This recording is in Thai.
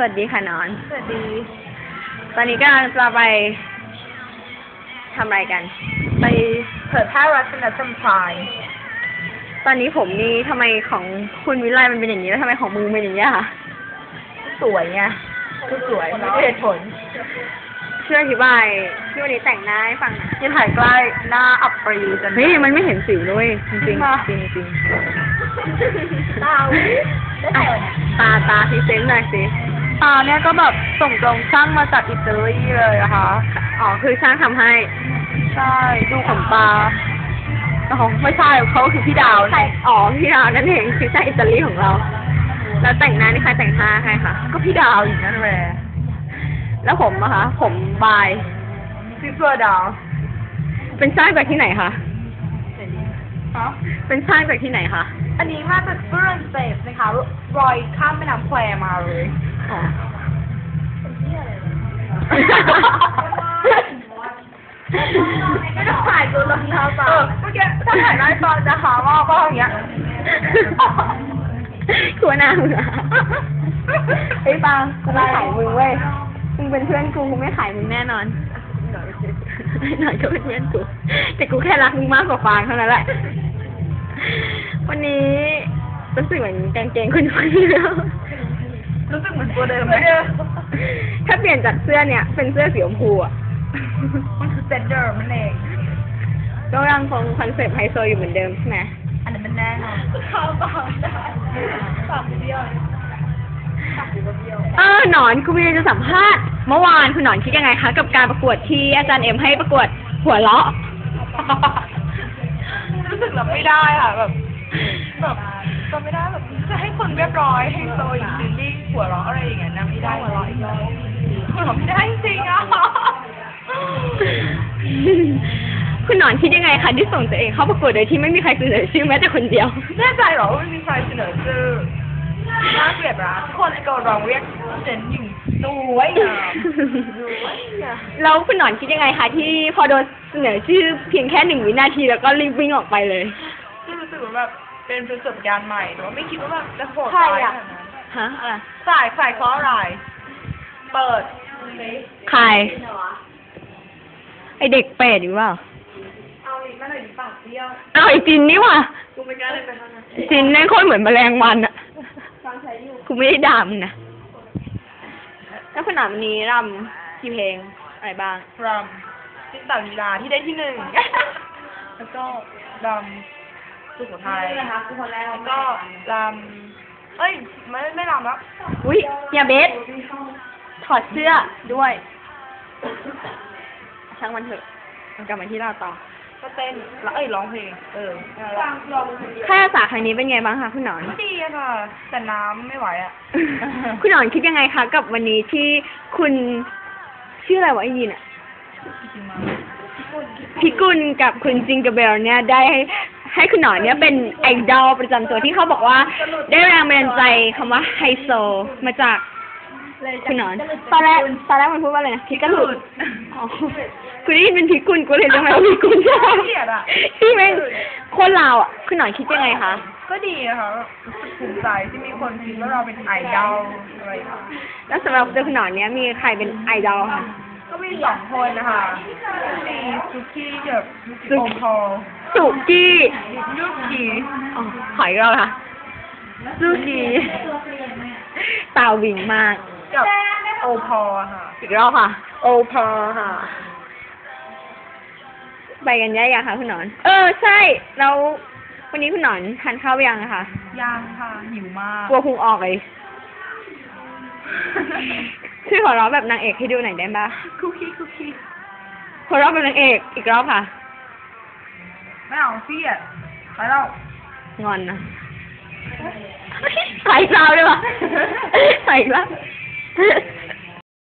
สวัสดีค่ะนอน สวัสดี ตอนนี้ก็จะไปทำอะไรกัน ไปเผยแพร่วัฒนธรรมไทยตอนนี้ผมนี่ทำไมของคุณวิไลมันเป็นอย่างนี้แล้วทำไมของมึงเป็นอย่างนี้ยค่ะสวยไงผู้สวยไม่ได้เหตุผลช่วยอธิบายที่วันนี้แต่งหน้าให้ฟังหน่อยอยังถ่ายใกล้หน้าอับปรีจน เฮ้ยมันไม่เห็นสิวด้วยจริงจริงค่ะจริงจริงตาอะตาตาพรีเซนต์หน่อยสิ ตาเนี่ยก็แบบส่งตรงช่างมาจากอิตาลีเลยอะค่ะ อ๋อ คือช่างทำให้ ใช่ ดูขนตาอ๋อไม่ใช่เขาคือพี่ดาวใช่อ๋อ พี่ดาวนั่นเองคือช่างอิตาลีของเรา แล้วแต่งหน้านี่ใครแต่งหน้าให้คะ ก็พี่ดาวอีกนั่นแหละ แล้วผมอะคะ ผมบายพี่เพื่อดาว เป็นช่างจากที่ไหนคะฮะเป็นช่างจากที่ไหนคะ อันนี้มาจากฝรั่งเศสนะคะรอยข้ามแม่น้ำแควมาเลย อ๋อไม่ต้องถ่ายตัวรองเท้าเปล่าเมื่อกี้ถ้าถ่ายได้ตอนจะหาว่าบ้าอย่างเงี้ยกลัวหน้ามึงอะเฮ้ยปังกูไม่ขายมึงเว้ย มึงเป็นเพื่อนกูกูไม่ขายมึงแน่นอน หน่อยก็เป็นเพื่อนกู แต่กูแค่รักมึงมากกว่าฟางเท่านั้นแหละ วันนี้รู้สึกเหมือนกางเกงคุณคุณแล้ว รู้สึกเหมือนตัวเดิมไหมถ้าเปลี่ยนจากเสื้อเนี่ย เป็นเสื้อสีชมพูอะ มันคือเซตเดิมนั่นเองก็ยังคงคอนเซ็ปต์ไฮโซอยู่เหมือนเดิมใช่ไหมอันนั้นมันแน่นอนข้าวปากปากเบี้ยวปากเบี้ยวเออหนอนคุณมีอะไรจะสัมภาษณ์เมื่อวานคุณหนอนคิดยังไงคะ กับการประกวดที่อาจารย์เอ็มให้ประกวดหัวเราะรู้สึกรับไม่ได้ค่ะแบบแบบ ก็ไม่ได้แบบจะให้คนเรียบร้อยให้โซอย่างซิลลี่หัวเราะอะไรอย่างเงี้ยนะไม่ได้หัวเราะอีกแล้วหัวเราะไม่ได้จริงๆอะคุณหนอนคิดยังไงคะที่ส่งตัวเองเข้าประกวดโดยที่ไม่มีใครเสนอชื่อแม้แต่คนเดียว แน่ใจเหรอว่าไม่มีใครเสนอชื่อน่าเกลียดนะคนก็ร้องเรียกเจนอยู่สวยงามสวยงามแล้วคุณหนอนคิดยังไงคะที่พอโดนเสนอชื่อเพียงแค่หนึ่งวินาทีแล้วก็รีบวิ่งออกไปเลยที่รู้สึกว่าแบบ เป็นประสบการณ์ใหม่แต่ว่าไม่คิดว่าแบบจะโหดใครร้ายอะขนาดนั้นฮะอะไรสายสายเพราะอะไรเปิดใคร ไอเด็กเป็ดหรือเปล่า เอาอีกมาหน่อยดิปากเบี้ยวเอาไอจินนี่ว่ะกูไม่กล้าเลยไปทางนั้นจินนั่นโคตรเหมือนแมลงวันอะฟังใช้อยู่กูไม่ได้ด่ามึงนะแล้วคุณหนอนวันนี้รำกี่เพลงอะไรบ้าง รำที่ต่างลีลาที่ได้ที่หนึ่ง แล้วก็รำ สุโขทัยนะคะคือคนแรกแล้วก็รำเอ้ยไม่ไม่รำแล้วอุ้ยอย่าเบสถอดเสื้อด้วยช่างมันเถอะมันกลับมาที่เราต่อ ก็เต้นแล้วเอ้ยร้องเพลง เออฟังลองค่ารักษาครั้งนี้เป็นไงบ้างคะคุณหนอน ดีอะค่ะ แต่น้ำไม่ไหวอะคุณหนอนคิดยังไงคะกับวันนี้ที่คุณชื่ออะไรวะไอ้ยินอะจริงๆมาพี่กุลกับคุณจิงเกอร์เบลเนี่ยได้ ให้ให้คุณหนอนเนี่ยเป็นไอดอลประจำตัวที่เขาบอกว่า ได้แรงบันดาลใจคำว่าไฮโซมาจากคุณหนอนตอนแรกตอนแรกมันพูดว่าอะไรนะพี่กระหลุดอ๋อคุณได้ยินเป็นพี่กุลกูเลยรู้ไหมว่าพี่กุลใช่ไหมเกลียดอะที่แม่งโคนลาวอะคุณหนอนคิดยังไงคะก็ดีนะคะรู้สึกภูมิใจที่มีคนคิดว่าเราเป็นไอดอลอะไรอย่างเงี้ยแล้วสำหรับตัวคุณหนอนเนี่ยมีใครเป็นไอดอลคะ ก็มีสองคนนะคะมีซุกี้กับซุโอกี้พอลสุกี้ยูกี้อ๋อขอยเราค่ะสุกี้ตาวิงมาก กับโอพอลค่ะ อีกรอบค่ะ โอพอลค่ะ ไปกันได้ยังคะคุณหนอน เออใช่ แล้ววันนี้คุณหนอนทานข้าวไปยังอะคะยังค่ะหิวมากกลัวพุงออกเลย ช่วยหัวเราะแบบนางเอกให้ดูหน่อยได้ปะคุกกี้คุกกี้หัวเราะแบบนางเอกอีกรอบค่ะ ไม่เอาเสียดไปแล้วงอนนะใส่อีกราวด้วยวะใส่อีกแล้ว